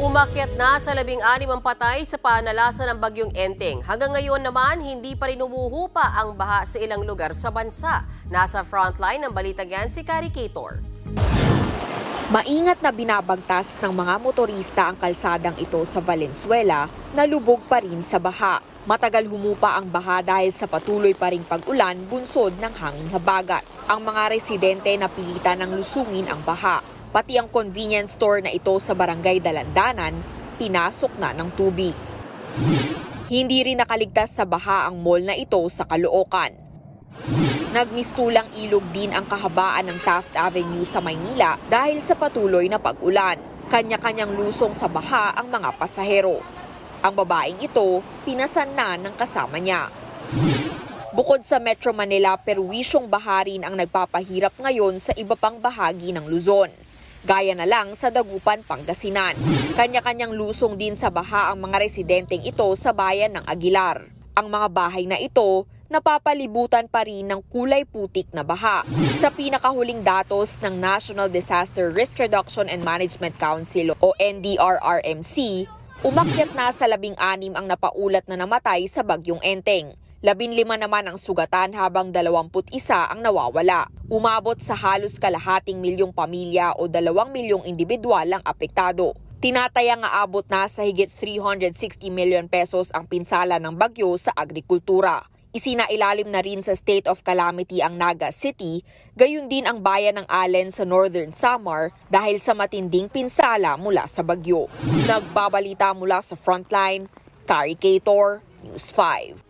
Umakyat na sa labing-anim ang patay sa panalasa ng bagyong Enteng. Hanggang ngayon naman, hindi pa rin umuhupa ang baha sa ilang lugar sa bansa. Nasa frontline ng balita yan si Kari. Maingat na binabagtas ng mga motorista ang kalsadang ito sa Valenzuela na lubog pa rin sa baha. Matagal humupa ang baha dahil sa patuloy pa ring pag-ulan bunsod ng hanging habagat. Ang mga residente napilitan ng lusungin ang baha. Pati ang convenience store na ito sa barangay Dalandanan, pinasok na ng tubig. Hindi rin nakaligtas sa baha ang mall na ito sa Caloocan. Nagmistulang ilog din ang kahabaan ng Taft Avenue sa Maynila dahil sa patuloy na pag-ulan. Kanya-kanyang lusong sa baha ang mga pasahero. Ang babaeng ito, pinasan na ng kasama niya. Bukod sa Metro Manila, perwisyong baharin ang nagpapahirap ngayon sa iba pang bahagi ng Luzon. Gaya na lang sa Dagupan, Pangasinan. Kanya-kanyang lusong din sa baha ang mga residenteng ito sa bayan ng Aguilar. Ang mga bahay na ito napapalibutan pa rin ng kulay putik na baha. Sa pinakahuling datos ng National Disaster Risk Reduction and Management Council o NDRRMC, umakyat na sa labing-anim ang napaulat na namatay sa bagyong Enteng. Labinlima naman ang sugatan habang 21 ang nawawala. Umabot sa halos kalahating milyong pamilya o 2 milyong individual ang apektado. Tinataya nga abot na sa higit 360 million pesos ang pinsala ng bagyo sa agrikultura. Isinailalim na rin sa state of calamity ang Naga City, gayon din ang bayan ng Allen sa Northern Samar dahil sa matinding pinsala mula sa bagyo. Nagbabalita mula sa frontline, Kari Kator, News 5.